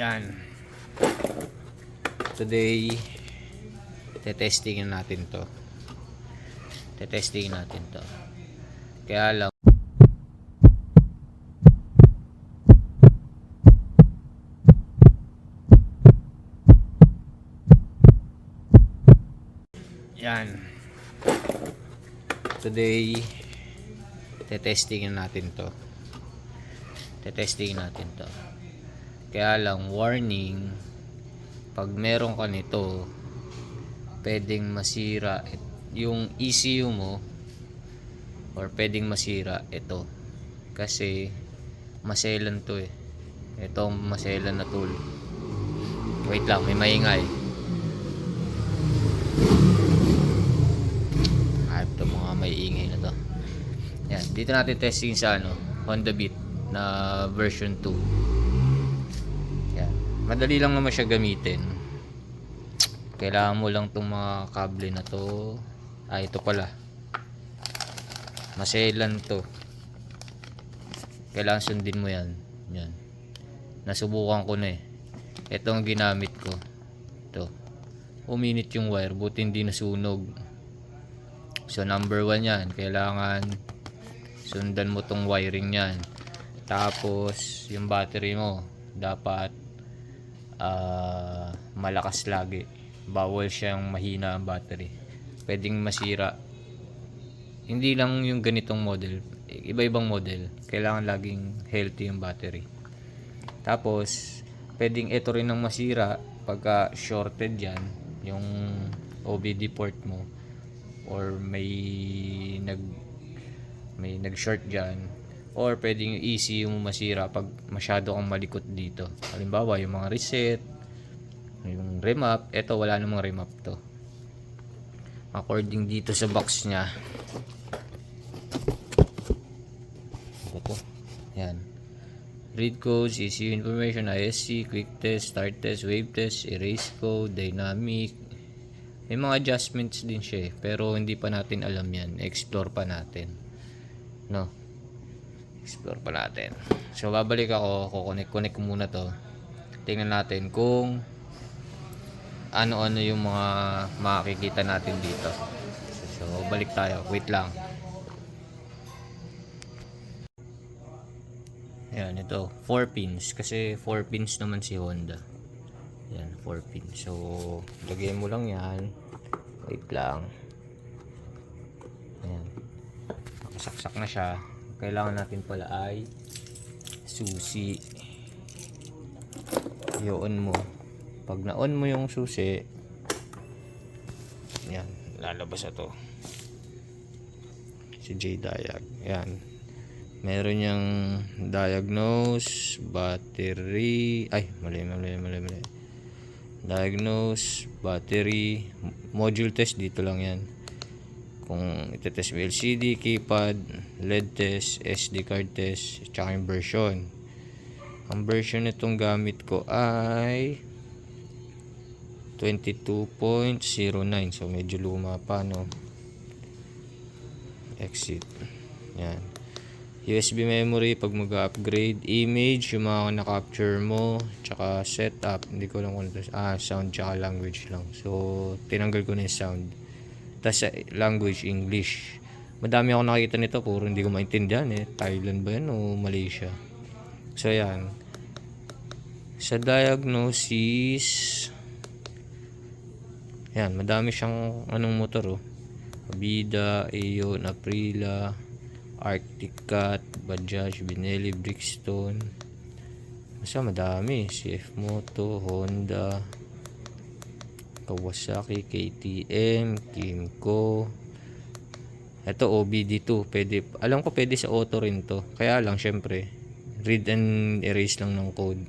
Yan. Today, tetestingin natin to. Tetestingin natin to. Kaya lang, Yan. Today, tetestingin natin to. Tetestingin natin to. Kaya lang, warning, pag meron ka nito, pwedeng masira yung ECU mo or pwedeng masira ito. Kasi, maselan to eh. Ito ang maselan na tool. Wait lang, may maingay. Ah, ito mga may ingay na to. Yan, dito natin testing sa ano, Honda Beat na version 2. Madali lang naman siya gamitin. Kailangan mo lang tong mga kable na to. Ah, ito pala. Maselan to. Kailangan sundin mo yan. Yan. Nasubukan ko na eh. Ito ang ginamit ko. Ito. Uminit yung wire. Buti hindi nasunog. So number one yan. Kailangan sundan mo tong wiring yan. Tapos yung battery mo dapat ah, malakas lagi. Bawal siyang mahina ang battery. Pwedeng masira. Hindi lang yung ganitong model. Iba-ibang model. Kailangan laging healthy yung battery. Tapos, pwedeng ito rin ang masira pagka shorted yan, yung OBD port mo or may nag may nag-short diyan or pwedeng yung ECU mo masira pag masyado kang malikot dito. Halimbawa, yung mga reset, yung remap, ito wala namang remap to. According dito sa box niya. Ito. Yan. Read codes, ECU information, ISC, quick test, start test, wave test, erase code, dynamic. May mga adjustments din siya eh, pero hindi pa natin alam yan. Explore pa natin. No? Explore pa natin. So, babalik ako, kukonek-connect ko muna to. Tingnan natin kung ano-ano yung mga makikita natin dito. So, balik tayo. Wait lang. Ayan, ito. 4 pins. Kasi 4 pins naman si Honda. Ayan, 4 pins. So, lagyan mo lang yan. Wait lang. Ayan. Nakasaksak na siya. Kailangan natin pala ay susi. I-on mo. Pag na-on mo yung susi, ayan, lalabas na to. Si J Diag. Ayan. Meron niyang diagnose, battery, ay, mali, mali, mali, mali. Diagnose, battery, module test, dito lang yan. Kung itetest mo LCD, keypad, LED test, SD card test, tsaka yung version. Ang version nitong gamit ko ay 22.09 so medyo luma pa no? Exit. Yan. USB memory pag mag-upgrade image yung mga na-capture mo tsaka setup. Hindi ko lang kung ano ah sound tsaka language lang. So tinanggal ko na yung sound tas eh, language English madami ako nakita nito puro hindi ko maintindihan eh Thailand ba yan o Malaysia so yan sa diagnosis yan, madami siyang anong motor oh. Abida, Aeon, Aprilia, Arctic Cat, Bajaj, Benelli, Brixton. Basta madami. CF Moto, Honda, Kawasaki, KTM, Kimco. Ito OBD2. Pwede, alam ko pwede sa auto rin to. Kaya lang syempre, read and erase lang ng code.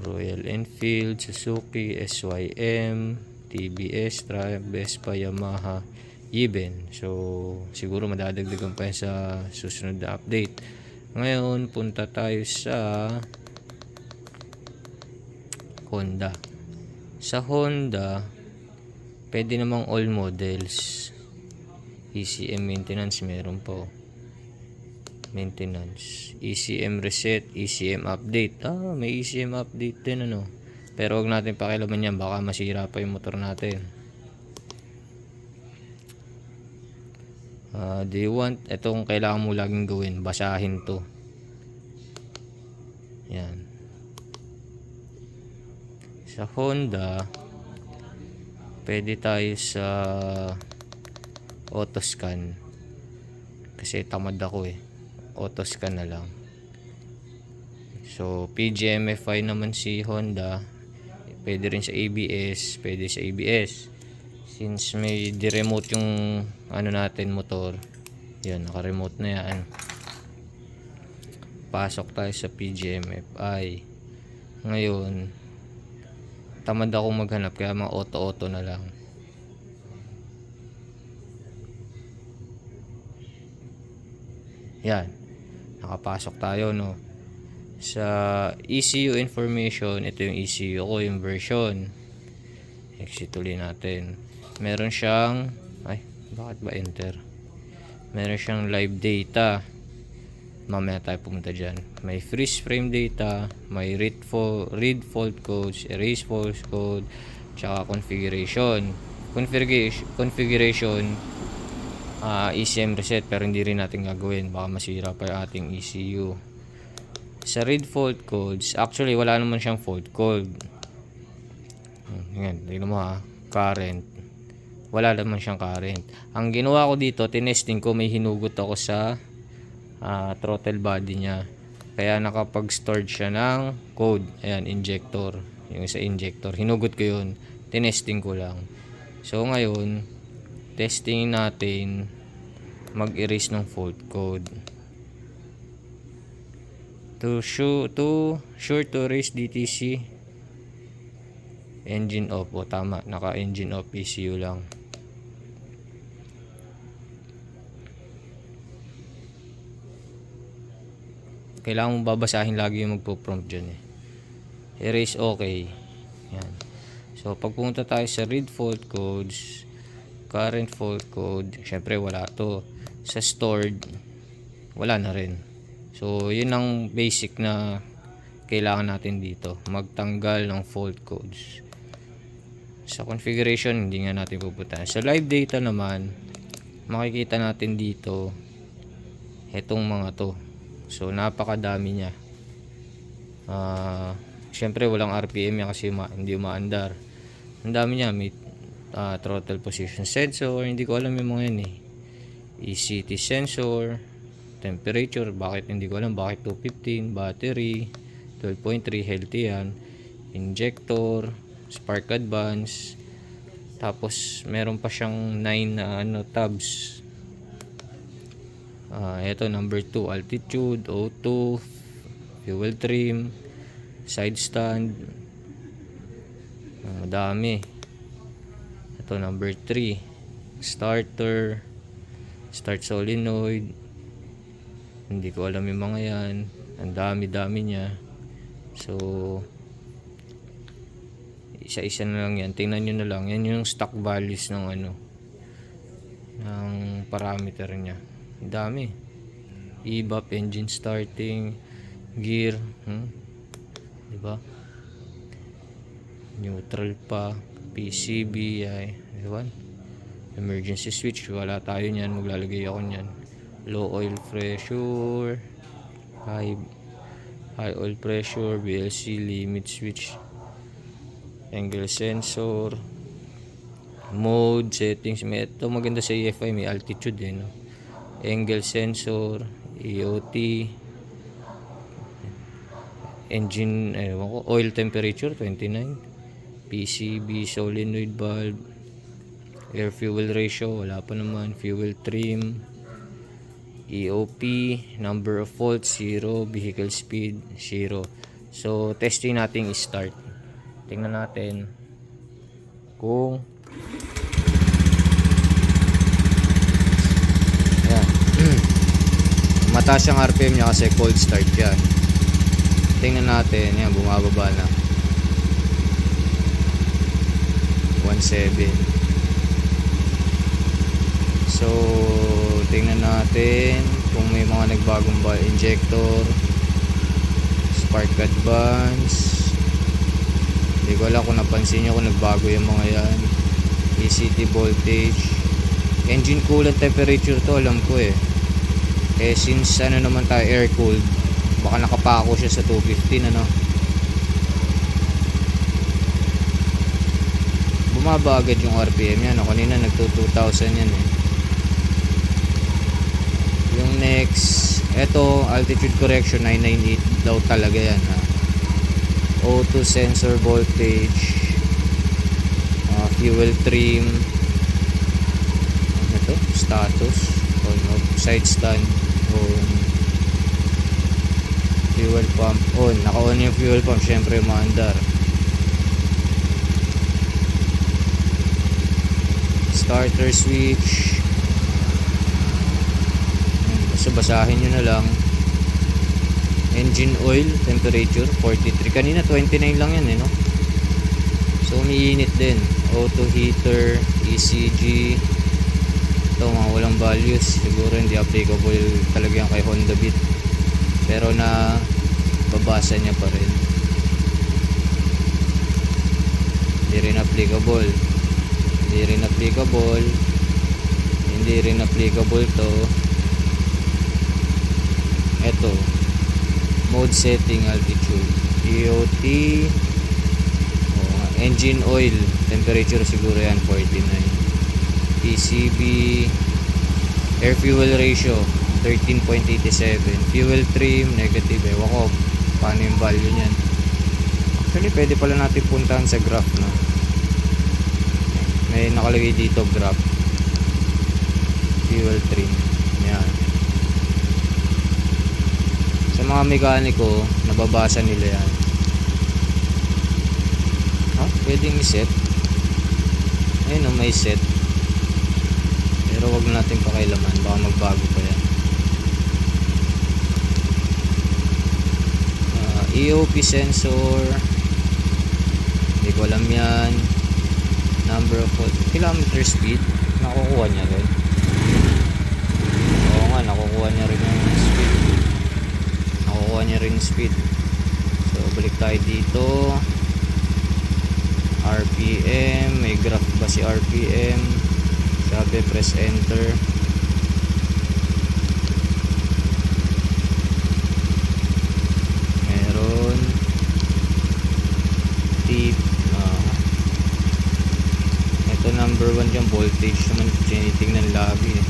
Royal Enfield, Suzuki, SYM, TBS, Triumph, Vespa, Yamaha, Iben. So, siguro madadagdagan pa yan sa susunod na update. Ngayon, punta tayo sa Honda. Sa Honda, pwede namang all models. ECM maintenance meron po. Maintenance. ECM reset, ECM update. Ah, may ECM update din ano. Pero wag natin pakialaman yan, baka masira pa yung motor natin. Ah, do you want, itong kailangan mo laging gawin, basahin to. Yan. Sa Honda, pwede tayo sa auto scan. Kasi tamad ako eh. Auto scan na lang. So, PGMFI naman si Honda. Pwede rin sa ABS. Pwede sa ABS. Since may di-remote yung ano natin motor. Yan, naka-remote na yan. Pasok tayo sa PGMFI. Ngayon, tamad ako maghanap kaya mga auto-auto na lang. Yan. Nakapasok tayo no. Sa ECU information, ito yung ECU ko, yung version. Exit ulit natin. Meron siyang ay, bakit ba enter? Meron siyang live data. Mamaya tayo pumunta dyan. May freeze frame data, may read, fo- read fault codes, erase fault code, tsaka configuration. Configuration, configuration ah, ECM reset pero hindi rin natin gagawin. Baka masira pa yung ating ECU sa read fault codes actually wala naman siyang fault code. Hmm, yan tingnan mo ha current. Wala naman siyang current. Ang ginawa ko dito tinesting ko may hinugot ako sa ah, throttle body niya. Kaya nakapag-stored siya ng code. Ayan injector. Yung sa injector. Hinugot ko yun. Tinesting ko lang. So ngayon testing natin mag-erase ng fault code. To show to sure to erase DTC engine off. O tama. Naka engine off ECU lang kailangan mong babasahin lagi yung magpo-prompt dyan eh. Erase okay. Yan. So pag pumunta tayo sa read fault codes current fault code syempre wala to. Sa stored wala na rin. So yun ang basic na kailangan natin dito. Magtanggal ng fault codes. Sa configuration hindi nga natin pupuntahan. Sa live data naman makikita natin dito etong mga to so napakadami niya. Ah syempre walang RPM yan kasi ma- hindi umaandar. Ang dami niya may ah, throttle position sensor. Hindi ko alam yung mga yan eh. ECT sensor temperature bakit hindi ko alam bakit 215 battery 12.3 healthy yan. Injector spark advance. Tapos meron pa siyang 9 na ano tabs ah ito number 2 altitude O2 fuel trim side stand. Ah, madami ito number 3 starter start solenoid. Hindi ko alam yung mga yan. Ang dami dami niya. So isa isa na lang yan. Tingnan nyo na lang. Yan yung stock values ng ano ng parameter niya ang dami. EBAP engine starting gear hmm? di ba neutral pa PCB ay diba emergency switch wala tayo niyan maglalagay ako niyan. Low oil pressure high high oil pressure VLC limit switch angle sensor mode settings. May ito maganda sa EFI may altitude eh no? Angle sensor EOT engine eh, oil temperature 29 PCB solenoid valve air fuel ratio wala pa naman fuel trim EOP number of volts 0 vehicle speed 0 so testing natin start. Tingnan natin kung yan mataas yung RPM niya kasi cold start yan. Tingnan natin yan bumababa na. 1.7 So, tingnan natin. kung may mga nagbagong ball injector spark advance. Hindi ko alam kung napansin nyo kung nagbago yung mga yan. ECT voltage. Engine coolant temperature to alam ko eh eh since ano naman tayo air cooled baka nakapako siya sa 215 ano? Bumaba agad yung RPM yan. O kanina nagto 2000 yan eh. Yung next eto altitude correction 998 daw talaga yan ha? O2 sensor voltage uh, fuel trim ano to? Status? On side stand on fuel pump. On naka on yung fuel pump. Syempre maandar starter switch. Basta basahin nyo na lang. Engine oil temperature 43 kanina 29 lang yan eh no? So umiinit din. Auto heater ECG ito mga walang values. Siguro hindi applicable talaga yan kay Honda Beat. Pero na babasa niya pa rin. Hindi rin applicable. Hindi rin applicable. Hindi rin applicable to. Eto. Mode setting altitude. EOT oh, engine oil. Temperature siguro yan 49 PCB air fuel ratio 13.87 fuel trim negative. Ewan ko paano yung value niyan. Actually pwede pala natin puntahan sa graph no? May nakalagay dito graph. Fuel trim. Yan. Sa mga mekaniko nababasa nila yan. Ha? Pwedeng i-set. Ayun o may set pero wag natin pakailaman baka magbago pa yan. Ah, EOP sensor. Hindi ko alam yan. Number of kilometer speed. Nakukuha niya rin. Oo nga nakukuha niya rin yung speed. Nakukuha niya rin speed. So balik tayo dito. RPM may graph ba si RPM sabi press enter. Meron. Tip ah. Ito number 1 dyan voltage naman tinitingnan lagi eh.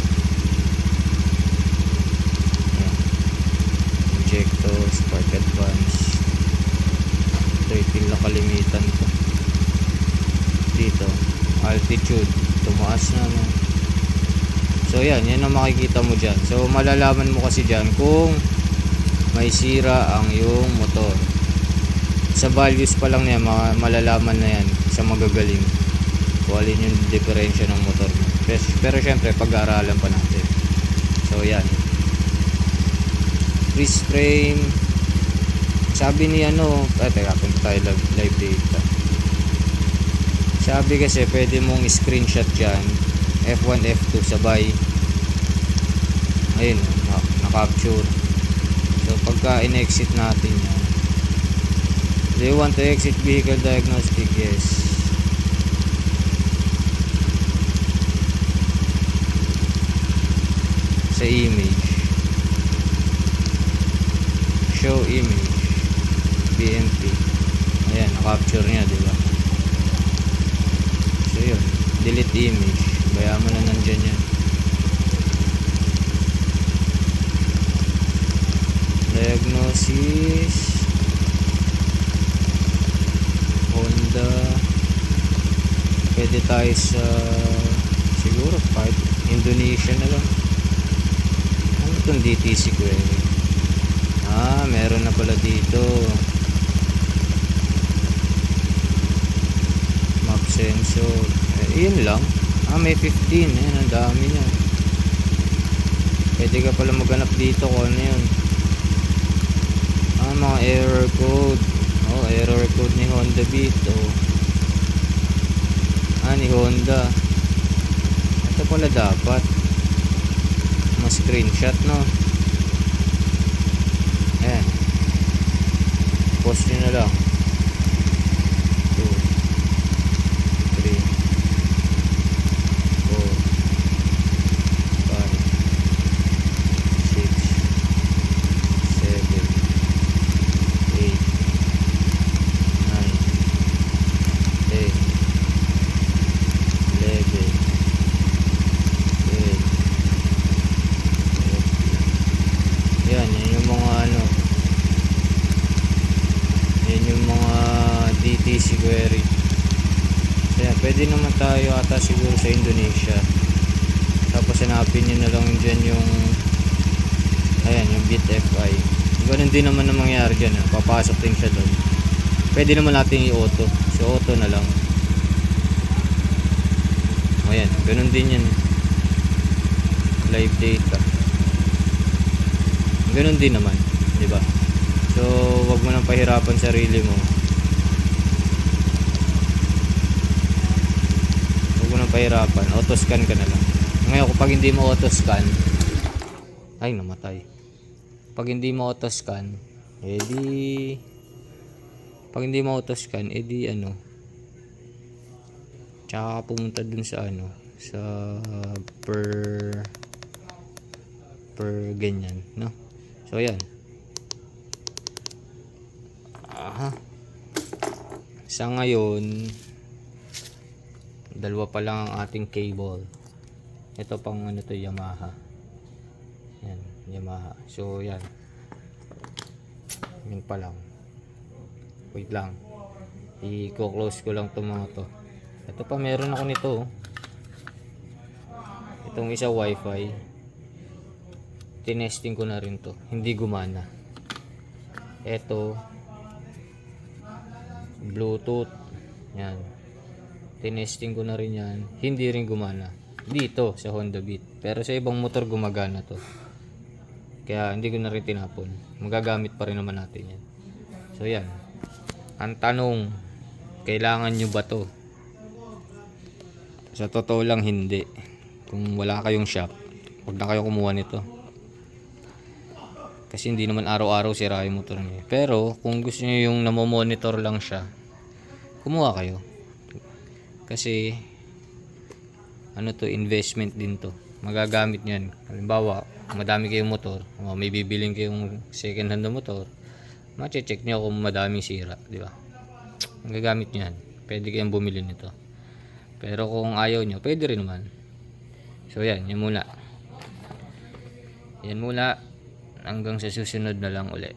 Ayan. injector spark advance. 13 lang kalimitan to. Dito altitude tumaas na no? So yan yan ang makikita mo dyan. So malalaman mo kasi dyan kung may sira ang yung motor. Sa values pa lang niya ma- malalaman na yan sa magagaling kung alin yung diferensya ng motor mo. Pero, pero syempre pag-aaralan pa natin. So yan. Freeze frame. Sabi ni ano ay teka punta tayo live, live data sabi kasi pwede mong screenshot dyan F1 F2 sabay. Ayun na, na-capture. So pagka in-exit natin yan do you want to exit vehicle diagnostic? Yes. Sa image. Show image. BMP ayan na-capture niya di ba? so yun delete image bayaan mo na nandyan yan diagnosis. Honda. Pwede tayo sa siguro kahit Indonesia na lang. Ano itong DTC query ah meron na pala dito. Map sensor eh, yun lang. Ah may 15 ayan ang dami niya pwede ka pala maghanap dito kung ano yun. Ah mga error code. Oh error code ni Honda Beat oh. Ah ni Honda. Ito pala dapat. Mas screenshot no? Ayan. Post nyo na lang. 2, 3, 4, 5, 6, 7, 8, 9, 10, 11, 12, yan, yan yung mga ano yan yung mga DTC query kaya pwede naman tayo ata siguro sa Indonesia tapos hanapin nyo na lang dyan yung ayan yung BitFI din naman ang mangyayari dyan ah. papasok din siya doon. Pwede naman natin i-auto. So auto na lang. Ayan ganun din yan. Live data. Ganun din naman di ba? So wag mo nang pahirapan sarili mo. Wag mo nang pahirapan. Auto scan ka na lang. Ngayon kapag hindi mo auto scan ay namatay pag hindi mo auto scan edi pag hindi mo auto scan edi ano tsaka ka pumunta dun sa ano sa per per ganyan no? So yan. Aha. Sa ngayon dalawa pa lang ang ating cable. Ito pang ano to Yamaha Yamaha. So yan. Yun pa lang. Wait lang. I-close ko lang itong mga to. Ito pa meron ako nito oh. itong isa wifi. Tinesting ko na rin to. Hindi gumana. Ito. Bluetooth. Yan. Tinesting ko na rin yan. Hindi rin gumana. Dito sa Honda Beat. Pero sa ibang motor gumagana to kaya hindi ko na rin tinapon magagamit pa rin naman natin yan so yan ang tanong kailangan nyo ba to sa totoo lang hindi kung wala kayong shop huwag na kayo kumuha nito kasi hindi naman araw-araw sira yung motor niyo. Pero kung gusto niyo yung namo-monitor lang siya, kumuha kayo. Kasi ano to, investment din to. Magagamit niyan. Halimbawa, madami kayong motor, o may bibiling kayong second hand na motor, ma-check niyo kung madaming sira, di ba? Magagamit niyan. Pwede kayong bumili nito. Pero kung ayaw niyo, pwede rin naman. So yan, yan muna. Yan muna hanggang sa susunod na lang uli.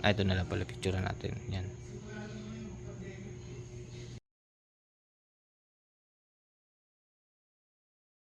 Ah, ito na lang pala picture natin. Yan.